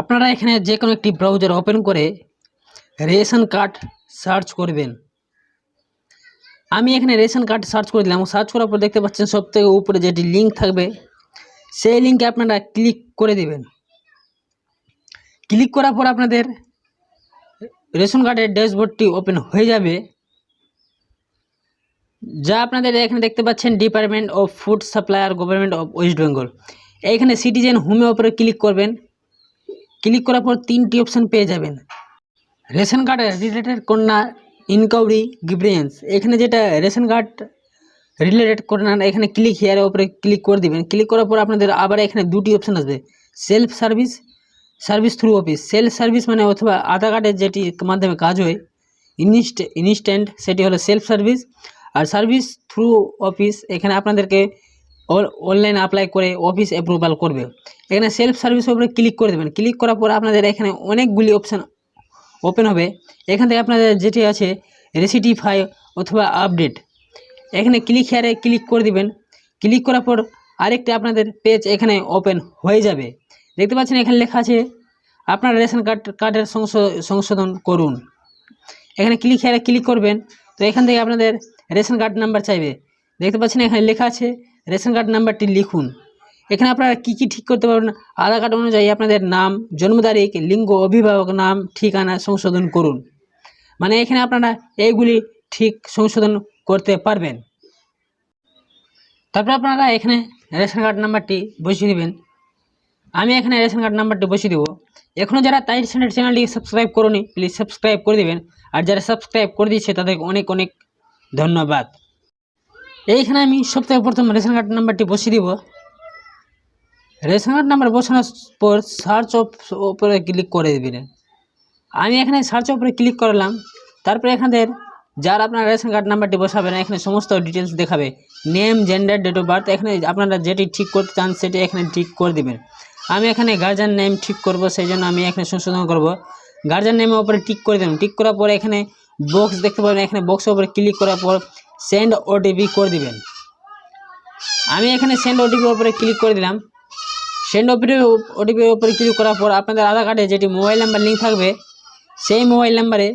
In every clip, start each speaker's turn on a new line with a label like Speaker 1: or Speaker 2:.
Speaker 1: আপনারা এখানে যে কোনো একটি ব্রাউজার ওপেন করে রেশন কার্ড সার্চ করবেন। আমি এখানে রেশন কার্ড সার্চ করে দিলাম। সার্চ করার পর দেখতে পাচ্ছেন সব থেকে উপরে যেটি লিঙ্ক থাকবে, সেই লিঙ্কে আপনারা ক্লিক করে দেবেন। ক্লিক করার পর আপনাদের রেশন কার্ডের ড্যাশবোর্ডটি ওপেন হয়ে যাবে। যা আপনাদের এখানে দেখতে পাচ্ছেন, department of food supplier, government of West Bengal. এইখানে সিটিজেন হোমের ওপরে ক্লিক করবেন। ক্লিক করার পর তিনটি অপশান পেয়ে যাবেন। রেশন কার্ডের রিলেটেড কন্যা ইনকাউরি গিভরেন্স এখানে যেটা রেশন কার্ড রিলেটেড কন্যা, এখানে ক্লিক হেয়ারের উপরে ক্লিক করে দিবেন। ক্লিক করার পর আপনাদের আবার এখানে দুটি অপশান আসবে। Self service service through office self service মানে অথবা আধার কার্ডের যেটি মাধ্যমে কাজ হয় ইনস্ট ইনস্ট্যান্ট সেটি হলো সেলফ সার্ভিস আর সার্ভিস থ্রু অফিস এখানে আপনাদেরকে অনলাইন অ্যাপ্লাই করে অফিস অ্যাপ্রুভাল করবে। এখানে সেলফ সার্ভিস উপরে ক্লিক করে দেবেন। ক্লিক করার পর আপনাদের এখানে অনেকগুলি অপশান ওপেন হবে। এখান থেকে আপনাদের যেটি আছে রেসিটিফাই অথবা আপডেট এখানে ক্লিক হেয়ারে ক্লিক করে দিবেন। ক্লিক করার পর আরেকটি আপনাদের পেজ এখানে ওপেন হয়ে যাবে। দেখতে পাচ্ছেন এখানে লেখা আছে, আপনার রেশন কার্ড, কার্ডের সংশোধন করুন। এখানে ক্লিক হেয়ারে ক্লিক করবেন। তো এখান থেকে আপনাদের রেশন কার্ড নাম্বার চাইবে। দেখতে পাচ্ছেন এখানে লেখা আছে রেশন কার্ড নাম্বারটি লিখুন। এখানে আপনারা কী কী ঠিক করতে পারবেন? আধার কার্ড অনুযায়ী আপনাদের নাম, জন্ম তারিখ, লিঙ্গ, অভিভাবক নাম, ঠিকানা সংশোধন করুন। মানে এখানে আপনারা এইগুলি ঠিক সংশোধন করতে পারবেন। তারপরে আপনারা এখানে রেশন কার্ড নাম্বারটি বসিয়ে দেবেন। আমি এখানে রেশন কার্ড নাম্বারটি বসিয়ে দেবো। এখনও যারা তাই সেন্টার চ্যানেলটি সাবস্ক্রাইব করুনি, প্লিজ সাবস্ক্রাইব করে দেবেন। আর যারা সাবস্ক্রাইব করে দিচ্ছে তাদেরকে অনেক অনেক ধন্যবাদ। এইখানে আমি সবথেকে প্রথম রেশন কার্ড নাম্বারটি বসিয়ে দিব। রেশন কার্ড নাম্বার বসানোর পর সার্চ উপরে ক্লিক করে দেবেন। আমি এখানে সার্চ ওপরে ক্লিক করলাম। তারপরে এখানের যার আপনার রেশন কার্ড নাম্বারটি বসাবেন, এখানে সমস্ত ডিটেলস দেখাবে। Name gender date of birth এখানে আপনারা যেটি ঠিক করতে চান সেটি এখানে ঠিক করে দেবেন। আমি এখানে গার্জিয়ান নেম ঠিক করব, সেই জন্য আমি এখানে সংশোধন করব। গার্জিয়ান নেমের উপরে টিক করে দেবেন টিক করার পরে এখানে বক্স দেখতে পাবেন। এখানে বক্সের উপরে ক্লিক করার পর সেন্ড ওটিপি করে দিবেন। আমি এখানে সেন্ড ওটিপির উপরে ক্লিক করে দিলাম। সেন্ড ওটিপি ওটিপির উপরে ক্লিক করার পর আপনাদের আধার কার্ডে যেটি মোবাইল নাম্বার লিঙ্ক থাকবে, সেই মোবাইল নাম্বারে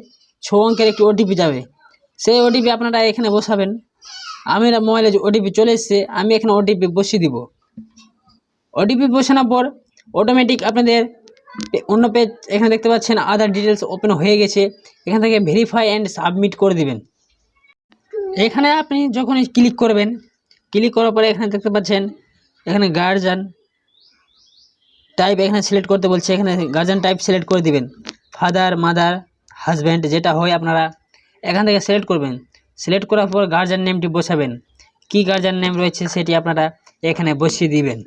Speaker 1: ছ অঙ্কের একটি ওটিপি যাবে। সেই ওটিপি আপনারা এখানে বসাবেন। আমি মোবাইলে যে ওটিপি চলে এসছে, আমি এখানে ওটিপি বসিয়ে দিব। ওটিপি বসানোর পর অটোমেটিক আপনাদের অন্য পেজ এখানে দেখতে পাচ্ছেন আধার ডিটেলস ওপেন হয়ে গেছে। এখান থেকে ভেরিফাই অ্যান্ড সাবমিট করে দিবেন। এখানে আপনি যখনই ক্লিক করবেন ক্লিক করার পরে এখানে দেখতে পাচ্ছেন, এখানে গার্জিয়ান টাইপ এখানে সিলেক্ট করতে বলছে, এখানে গার্জিয়ান টাইপ সিলেক্ট করে দিবেন। ফাদার মাদার হাজব্যান্ড যেটা হয় আপনারা এখান থেকে সিলেক্ট করবেন। সিলেক্ট করার পর গার্জিয়ান নেমটি বসাবেন। কি গার্জিয়ান নেম রয়েছে সেটি আপনারা এখানে বসিয়ে দিবেন।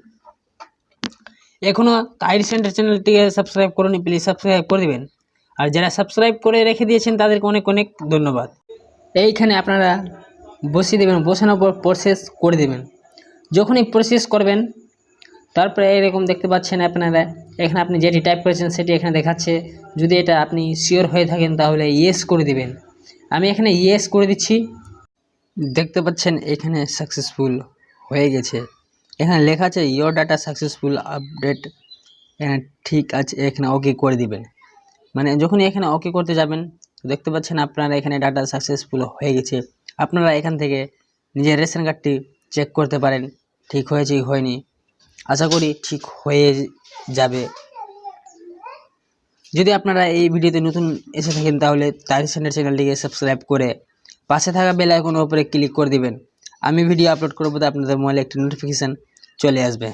Speaker 1: এখনও তাইর সেন্টার চ্যানেলটিকে সাবস্ক্রাইব করুন প্লিজ সাবস্ক্রাইব করে দেবেন। আর যারা সাবস্ক্রাইব করে রেখে দিয়েছেন, তাদেরকে অনেক অনেক ধন্যবাদ। এইখানে আপনারা বসিয়ে দেবেন, বসানোর পর প্রসেস করে দেবেন। যখনই প্রসেস করবেন, তারপরে এরকম দেখতে পাচ্ছেন আপনারা, এখানে আপনি যেটি টাইপ করেছেন সেটি এখানে দেখাচ্ছে। যদি এটা আপনি শিওর হয়ে থাকেন, তাহলে ইয়েস করে দিবেন। আমি এখানে ইয়েস করে দিচ্ছি। দেখতে পাচ্ছেন এখানে সাকসেসফুল হয়ে গেছে। এখানে লেখা আছে ইয়োর ডাটা সাকসেসফুল আপডেট এখানে ঠিক আছে, এখানে ওকে করে দিবেন। মানে যখনই এখানে ওকে করতে যাবেন তো দেখতে পাচ্ছেন আপনারা এখানে ডাটা সাকসেসফুল হয়ে গেছে। আপনারা এখান থেকে নিজের রেশন কার্ডটি চেক করতে পারেন। ঠিক হয়েছে হয়নি? আশা করি ঠিক হয়ে যাবে। যদি আপনারা এই ভিডিওতে নতুন এসে থাকেন তাহলে তারি সেন্টার চ্যানেলটিকে সাবস্ক্রাইব করে পাশে থাকা বেল আইকনের উপরে ক্লিক করে দিবেন। আমি ভিডিও আপলোড করব তো আপনাদের মোবাইলে একটি নোটিফিকেশান চলে আসবে।